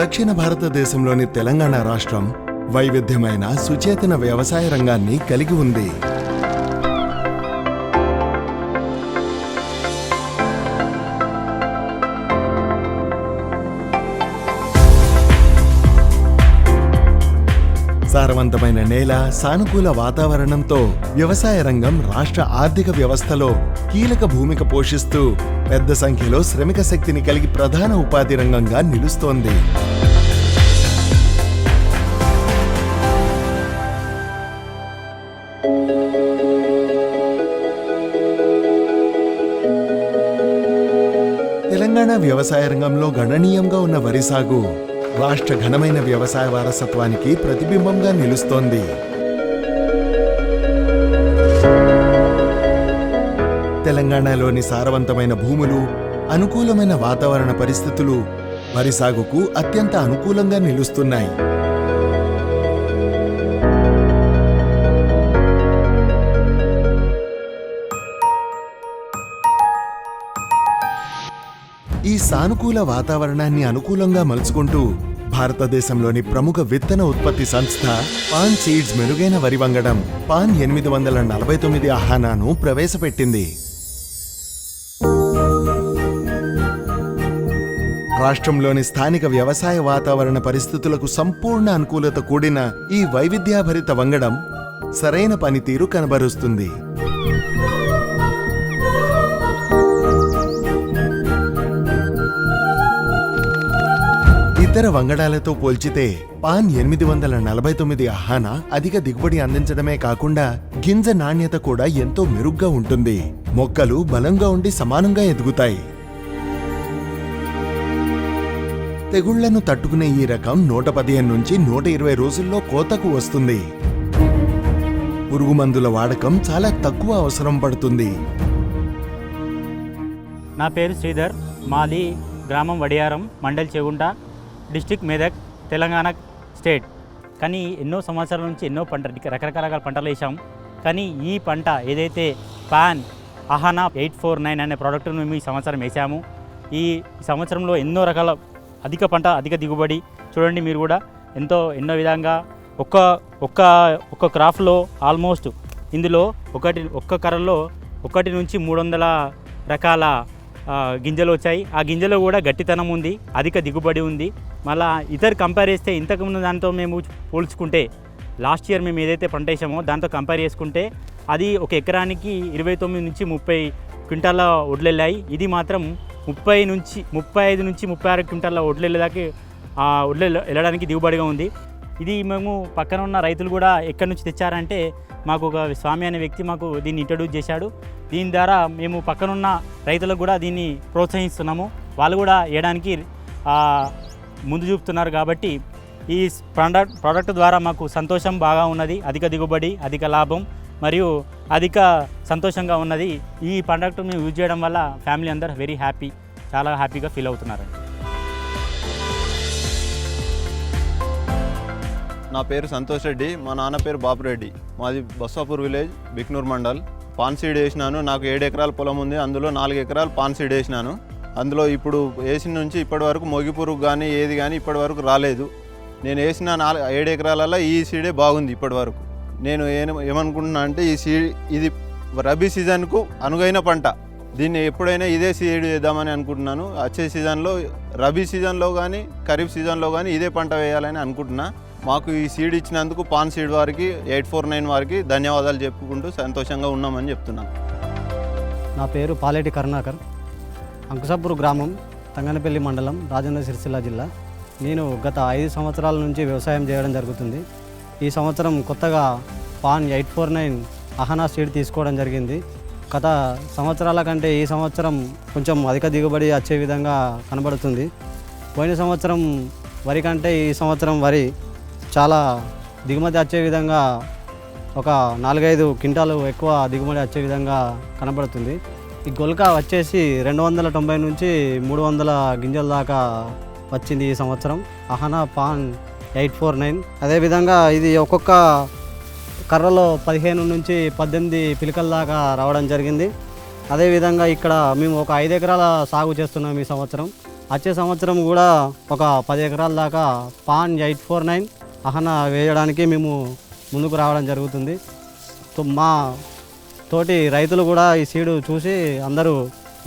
దక్షిణ భారతదేశంలోని తెలంగాణ రాష్ట్రం వైవిధ్యమైన సుచేతన వ్యవసాయ రంగాన్ని కలిగి ఉంది. సారవంతమైన నేల సానుకూల వాతావరణంతో వ్యవసాయ రంగం రాష్ట్ర ఆర్థిక వ్యవస్థలో కీలక భూమిక పోషిస్తూ పెద్ద సంఖ్యలో శ్రమిక శక్తిని కలిగి ప్రధాన ఉపాధి రంగంగా నిలుస్తోంది. తెలంగాణ వ్యవసాయ రంగంలో గణనీయంగా ఉన్న వరి సాగు రాష్ట్ర ఘనమైన వ్యవసాయ వారసత్వానికి ప్రతిబింబంగా నిలుస్తోంది. తెలంగాణలోని సారవంతమైన భూములు అనుకూలమైన వాతావరణ పరిస్థితులు వరి సాగుకు అత్యంత అనుకూలంగా నిలుస్తున్నాయి. ఈ సానుకూల వాతావరణాన్ని అనుకూలంగా మలుచుకుంటూ భారతదేశంలోని ప్రముఖ విత్తన ఉత్పత్తి సంస్థ పాన్ సీడ్స్ మెరుగైన వరి వంగడం పాన్ ఎనిమిది వందల నలభై తొమ్మిది ఆహానాను ప్రవేశపెట్టింది. రాష్ట్రంలోని స్థానిక వ్యవసాయ వాతావరణ పరిస్థితులకు సంపూర్ణ అనుకూలత కూడిన ఈ వైవిధ్యాభరిత వంగడం సరైన పనితీరు కనబరుస్తుంది. ఇతర వంగడాలతో పోల్చితే పాన్ ఎనిమిది వందల నలభై తొమ్మిది ఆహానా అధిక దిగుబడి అందించడమే కాకుండా గింజ నాణ్యత కూడా ఎంతో మెరుగ్గా ఉంటుంది. మొక్కలు బలంగా ఉండి సమానంగా ఎదుగుతాయి. తెగుళ్ళను తట్టుకునే ఈ రకం నూట పదిహేను నుంచి నూట ఇరవై రోజుల్లో కోతకు వస్తుంది. పురుగు మందుల వాడకం చాలా తక్కువ అవసరం పడుతుంది. నా పేరు శ్రీధర్ మాది గ్రామం Vadiyaram mandal Chegunta. District Medak Telangana state. కానీ ఎన్నో సంవత్సరాల నుంచి ఎన్నో పంట రకరకాల రకాల పంటలు వేసాం కానీ ఈ పంట ఏదైతే Pan Ahana eight four nine అనే ప్రోడక్ట్ను మేము ఈ సంవత్సరం వేసాము ఈ సంవత్సరంలో ఎన్నో రకాల అధిక పంట అధిక దిగుబడి. చూడండి మీరు కూడా ఎంతో ఎన్నో విధంగా ఒక్క ఒక్క ఒక్క క్రాఫ్ట్లో ఆల్మోస్ట్ ఇందులో ఒకటి ఒక్క కర్రలో ఒకటి నుంచి మూడు వందల రకాల గింజలు వచ్చాయి. ఆ గింజలో కూడా గట్టితనం ఉంది అధిక దిగుబడి ఉంది. మళ్ళీ ఇతర కంపేర్ చేస్తే ఇంతకుముందు దాంతో మేము పోల్చుకుంటే లాస్ట్ ఇయర్ మేము ఏదైతే పంట వేసామో దాంతో కంపేర్ చేసుకుంటే అది ఒక ఎకరానికి ఇరవై తొమ్మిది నుంచి ముప్పై క్వింటాల వడ్లు వెళ్ళాయి ఇది మాత్రం ముప్పై నుంచి ముప్పై ఐదు నుంచి ముప్పై ఆరు క్వింటాల వడ్లెళ్ళేదాకా ఆ వడ్లు వెళ్ళడానికి దిగుబడిగా ఉంది. ఇది మేము పక్కన ఉన్న రైతులు కూడా ఎక్కడి నుంచి తెచ్చారంటే మాకు ఒక స్వామి అనే వ్యక్తి మాకు దీన్ని ఇంట్రడ్యూస్ చేశాడు. దీని ద్వారా మేము పక్కనున్న రైతులకు కూడా దీన్ని ప్రోత్సహిస్తున్నాము. వాళ్ళు కూడా వేయడానికి ముందు చూపుతున్నారు కాబట్టి ఈ ప్రోడక్ట్ ప్రోడక్ట్ ద్వారా మాకు సంతోషం బాగా ఉన్నది. అధిక దిగుబడి అధిక లాభం మరియు అధిక సంతోషంగా ఉన్నది. ఈ ప్రోడక్ట్ మేము యూజ్ చేయడం వల్ల ఫ్యామిలీ అందరు వెరీ హ్యాపీ చాలా హ్యాపీగా ఫీల్ అవుతున్నారు. నా పేరు సంతోష్ రెడ్డి మా నాన్న పేరు బాపురెడ్డి మాది Bassapur village Bhiknoor mandal. Pan seed వేసినాను నాకు ఏడు ఎకరాల పొలం ఉంది అందులో నాలుగు ఎకరాలు పాన్ సీడ్ వేసినాను. అందులో ఇప్పుడు వేసిన నుంచి ఇప్పటి వరకు మొగిపురుగు కానీ ఏది కానీ ఇప్పటి వరకు రాలేదు. నేను వేసిన నాలుగు ఏడు ఎకరాలలో ఈ సీడే బాగుంది ఇప్పటి వరకు. నేను ఏమ- ఏమనుకుంటున్నా అంటే ఈ సీడ్ ఇది రబీ సీజన్కు అనుగైన పంట. దీన్ని ఎప్పుడైనా ఇదే సీడ్ వేద్దామని అనుకుంటున్నాను. వచ్చే సీజన్లో రబీ సీజన్లో కానీ ఖరీఫ్ సీజన్లో కానీ ఇదే పంట వేయాలని అనుకుంటున్నా. మాకు ఈ సీడ్ ఇచ్చినందుకు పాన్ సీడ్ వారికి ఎయిట్ ఫోర్ నైన్ వారికి ధన్యవాదాలు చెప్పుకుంటూ సంతోషంగా ఉన్నామని చెప్తున్నాను నా పేరు పాలేటి కరుణాకర్. అంకుసాపూర్ గ్రామం తంగనపల్లి మండలం రాజన్న సిరిసిల్ల జిల్లా. నేను గత ఐదు సంవత్సరాల నుంచి వ్యవసాయం చేయడం జరుగుతుంది. ఈ సంవత్సరం కొత్తగా Pan eight four nine Ahana seed తీసుకోవడం జరిగింది. గత సంవత్సరాల కంటే ఈ సంవత్సరం కొంచెం అధిక దిగుబడి వచ్చే విధంగా కనబడుతుంది. పోయిన సంవత్సరం వరి కంటే ఈ సంవత్సరం వరి చాలా దిగుమతి వచ్చే విధంగా ఒక నాలుగైదు క్వింటాలు ఎక్కువ దిగుమతి వచ్చే విధంగా కనబడుతుంది. ఈ గొల్క వచ్చేసి రెండు వందల తొంభై నుంచి మూడు వందల గింజల దాకా వచ్చింది ఈ సంవత్సరం. Ahana pan eight four nine. అదేవిధంగా ఇది ఒక్కొక్క కర్రలో పదిహేను నుంచి పద్దెనిమిది పిలకల దాకా రావడం జరిగింది. అదేవిధంగా ఇక్కడ మేము ఒక ఐదు ఎకరాల సాగు చేస్తున్నాం ఈ సంవత్సరం. వచ్చే సంవత్సరం కూడా ఒక పది ఎకరాల దాకా Pan eight four nine Ahana వేయడానికి మేము ముందుకు రావడం జరుగుతుంది. మా తోటి రైతులు కూడా ఈ సీడు చూసి అందరూ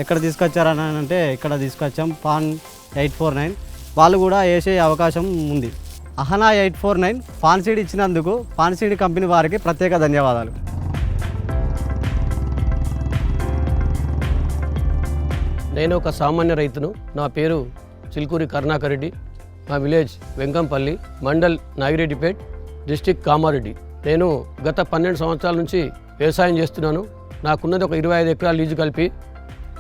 ఎక్కడ తీసుకొచ్చారని అంటే ఇక్కడ తీసుకొచ్చాం పాన్ ఎయిట్ ఫోర్ నైన్. వాళ్ళు కూడా వేసే అవకాశం ఉంది. Ahana eight four nine Pan seed ఇచ్చినందుకు పాన్ సీడ్ కంపెనీ వారికి ప్రత్యేక ధన్యవాదాలు. నేను ఒక సామాన్య రైతును. నా పేరు చిల్కూరి కరుణాకర్ రెడ్డి. మా విలేజ్ వెంకంపల్లి మండల్ నాగిరెడ్డిపేట్ డిస్టిక్ కామారెడ్డి. నేను గత పన్నెండు సంవత్సరాల నుంచి వ్యవసాయం చేస్తున్నాను. నాకున్నది ఒక ఇరవై ఐదు ఎకరాల లీజు కలిపి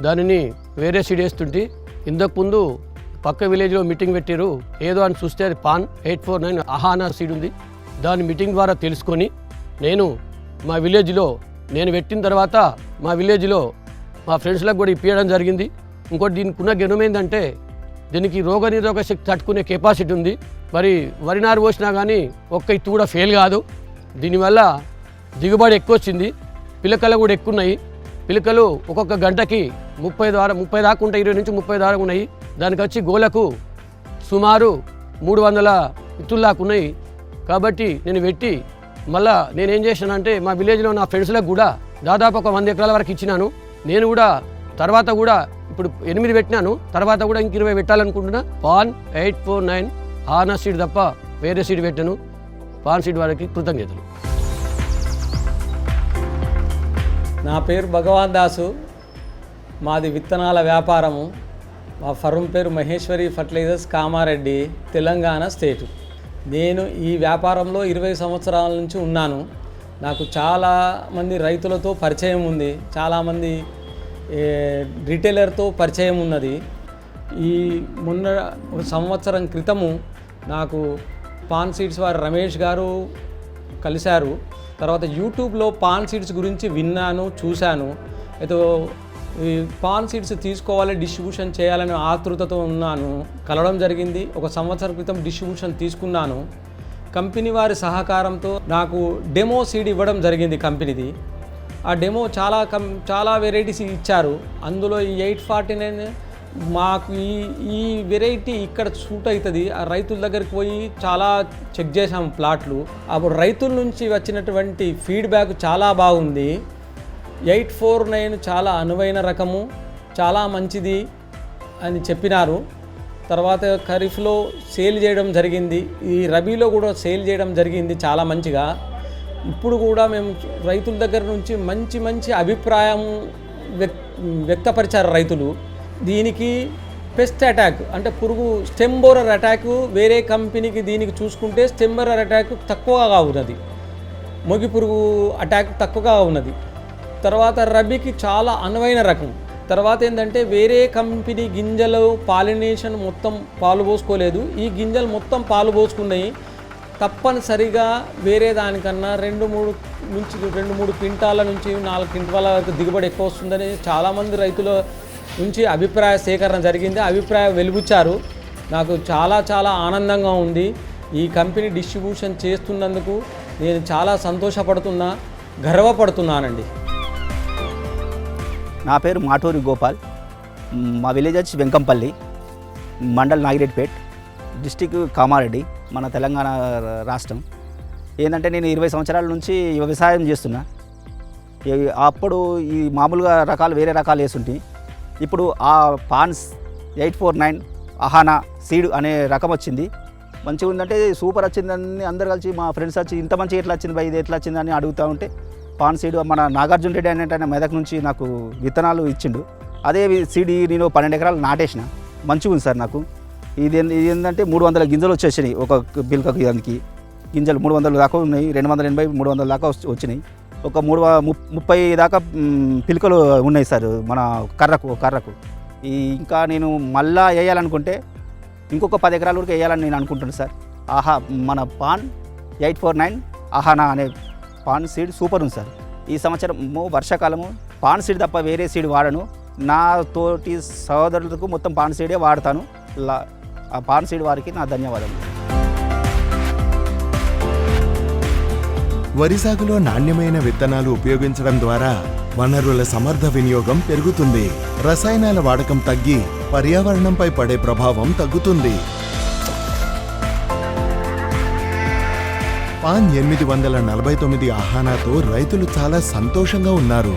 దానిని వేరే సీడ్ వేస్తుంటే ఇంతకు ముందు పక్క విలేజ్లో మీటింగ్ పెట్టారు ఏదో అని చూస్తే అది Pan eight four nine Ahana seed ఉంది. దాని మీటింగ్ ద్వారా తెలుసుకొని నేను మా విలేజ్లో నేను పెట్టిన తర్వాత మా విలేజ్లో మా ఫ్రెండ్స్లకు కూడా ఇప్పించడం జరిగింది. ఇంకోటి దీనికి ఉన్న గెనమేందంటే దీనికి రోగనిరోధక శక్తి తట్టుకునే కెపాసిటీ ఉంది. మరి వరి నారు పోసినా కానీ ఒక్క ఇత్తు కూడా ఫెయిల్ కాదు. దీనివల్ల దిగుబడి ఎక్కువ వచ్చింది పిలకలు కూడా ఎక్కువ ఉన్నాయి పిలకలు ఒక్కొక్క గంటకి ముప్పై ద్వారా ముప్పై దాకా ఉంటాయి. ఇరవై నుంచి ముప్పై దాకా ఉన్నాయి. దానికి వచ్చి గోలకు సుమారు మూడు వందల ఇత్తుల్లాగా ఉన్నాయి. కాబట్టి నేను పెట్టి మళ్ళా నేనేం చేశానంటే మా విలేజ్లో నా ఫ్రెండ్స్లకు కూడా దాదాపు ఒక వంద ఎకరాల వరకు ఇచ్చినాను. నేను కూడా తర్వాత కూడా ఇప్పుడు ఎనిమిది పెట్టినాను తర్వాత కూడా ఇంక ఇరవై పెట్టాలనుకుంటున్నా. Pan eight four nine Ahana seed తప్ప వేరే సీడ్ పెట్టాను. పాన్ సీడ్ వారికి కృతజ్ఞతలు. నా పేరు భగవాన్ దాసు. మాది విత్తనాల వ్యాపారము. మా ఫర్మ్ పేరు మహేశ్వరి ఫర్టిలైజర్స్ కామారెడ్డి తెలంగాణ స్టేటు. నేను ఈ వ్యాపారంలో ఇరవై సంవత్సరాల నుంచి ఉన్నాను. నాకు చాలా మంది రైతులతో పరిచయం ఉంది. చాలామంది రిటైలర్తో పరిచయం ఉన్నది. ఈ మొన్న ఒక సంవత్సరం క్రితము నాకు పాన్ సీడ్స్ వారు రమేష్ గారు కలిశారు. తర్వాత యూట్యూబ్లో పాన్ సీడ్స్ గురించి విన్నాను చూశాను. అయితే ఈ పాన్ సీడ్స్ తీసుకోవాలి డిస్ట్రిబ్యూషన్ చేయాలనే ఆతృతతో ఉన్నాను. కలవడం జరిగింది. ఒక సంవత్సరం క్రితం డిస్ట్రిబ్యూషన్ తీసుకున్నాను. కంపెనీ వారి సహకారంతో నాకు డెమో సీడ్ ఇవ్వడం జరిగింది కంపెనీది. ఆ డెమో చాలా కం చాలా వెరైటీస్ ఇచ్చారు. అందులో ఈ ఎయిట్ ఫార్టీ నైన్ మాకు ఈ ఈ వెరైటీ ఇక్కడ సూట్ అవుతుంది. ఆ రైతుల దగ్గరికి పోయి చాలా చెక్ చేసాం ప్లాట్లు అప్పుడు రైతుల నుంచి వచ్చినటువంటి ఫీడ్బ్యాక్ చాలా బాగుంది. ఎయిట్ ఫోర్ నైన్ చాలా అనువైన రకము చాలా మంచిది అని చెప్పినారు. తర్వాత ఖరీఫ్లో సేల్ చేయడం జరిగింది. ఈ రబీలో కూడా సేల్ చేయడం జరిగింది చాలా మంచిగా. ఇప్పుడు కూడా మేము రైతుల దగ్గర నుంచి మంచి మంచి అభిప్రాయం వ్యక్ వ్యక్తపరిచారు రైతులు. దీనికి పెస్ట్ అటాక్ అంటే పురుగు స్టెంబోరర్ అటాక్ వేరే కంపెనీకి దీనికి చూసుకుంటే స్టెంబోరర్ అటాక్ తక్కువగా ఉన్నది. మొగి పురుగు అటాక్ తక్కువగా ఉన్నది. తర్వాత రబీకి చాలా అనువైన రకం. తర్వాత ఏంటంటే వేరే కంపెనీ గింజలు పాలినేషన్ మొత్తం పాలు పోసుకోలేదు. ఈ గింజలు మొత్తం పాలు పోసుకున్నాయి. తప్పనిసరిగా వేరే దానికన్నా రెండు మూడు నుంచి రెండు మూడు క్వింటాల నుంచి నాలుగు క్వింటాల వరకు దిగుబడి ఎక్కువ వస్తుందని చాలామంది రైతుల నుంచి అభిప్రాయ సేకరణ జరిగింది. అభిప్రాయం వెలుబుచ్చారు నాకు చాలా చాలా ఆనందంగా ఉంది. ఈ కంపెనీ డిస్ట్రిబ్యూషన్ చేస్తున్నందుకు నేను చాలా సంతోషపడుతున్నా గర్వపడుతున్నానండి. నా పేరు మాటూరి గోపాల్. మా విలేజ్ వచ్చి వెంకంపల్లి మండల్ నాగిరెడ్డిపేట్ డిస్టిక్ కామారెడ్డి. మన తెలంగాణ రాష్ట్రం. ఏంటంటే నేను ఇరవై సంవత్సరాల నుంచి వ్యవసాయం చేస్తున్నా. అప్పుడు ఈ మామూలుగా రకాలు వేరే రకాలు వేసుంటే ఇప్పుడు ఆ Pans eight four nine Ahana seed అనే రకం వచ్చింది. మంచిగా ఉందంటే సూపర్ వచ్చిందని అందరు కలిసి మా ఫ్రెండ్స్ వచ్చి ఇంత మంచి ఎట్లా వచ్చింది బై ఇది ఎట్లా వచ్చిందని అడుగుతూ ఉంటే పాన్ సీడ్ మన నాగార్జున రెడ్డి అనేట మెదక్ నుంచి నాకు విత్తనాలు ఇచ్చిండు. అదే సీడ్ నేను పన్నెండు ఎకరాలు నాటేసిన. మంచిగా ఉంది సార్ నాకు. ఇది ఇది ఏంటంటే మూడు వందల గింజలు వచ్చేసినాయి ఒక బిల్కకి దానికి. గింజలు మూడు వందలు దాకా ఉన్నాయి రెండు వందల ఎనభై మూడు వందల దాకా వచ్చి- వచ్చినాయి. ఒక మూడు ముప్పై దాకా పిలుకలు ఉన్నాయి సార్ మన కర్రకు కర్రకు. ఈ ఇంకా నేను మళ్ళా వేయాలనుకుంటే ఇంకొక పది ఎకరాల వరకు వేయాలని నేను అనుకుంటున్నాను సార్. ఆహా మన Pan eight four nine Ahana అనే పాన్ సీడ్ సూపర్ ఉంది సార్. ఈ సంవత్సరము వర్షాకాలము పాన్ సీడ్ తప్ప వేరే సీడ్ వాడను. నా తోటి సహోదరులకు మొత్తం పాన్ సీడే వాడతాను. లా ఆ పాన్ సీడ్ వారికి నా ధన్యవాదాలు వరి సాగులో నాణ్యమైన విత్తనాలు ఉపయోగించడం ద్వారా వనరుల సమర్థ వినియోగం పెరుగుతుంది. రసాయనాల వాడకం తగ్గి పర్యావరణంపై పడే ప్రభావం తగ్గుతుంది. పాన్ ఎనిమిది వందల నలభై తొమ్మిది ఆహానాతో రైతులు చాలా సంతోషంగా ఉన్నారు.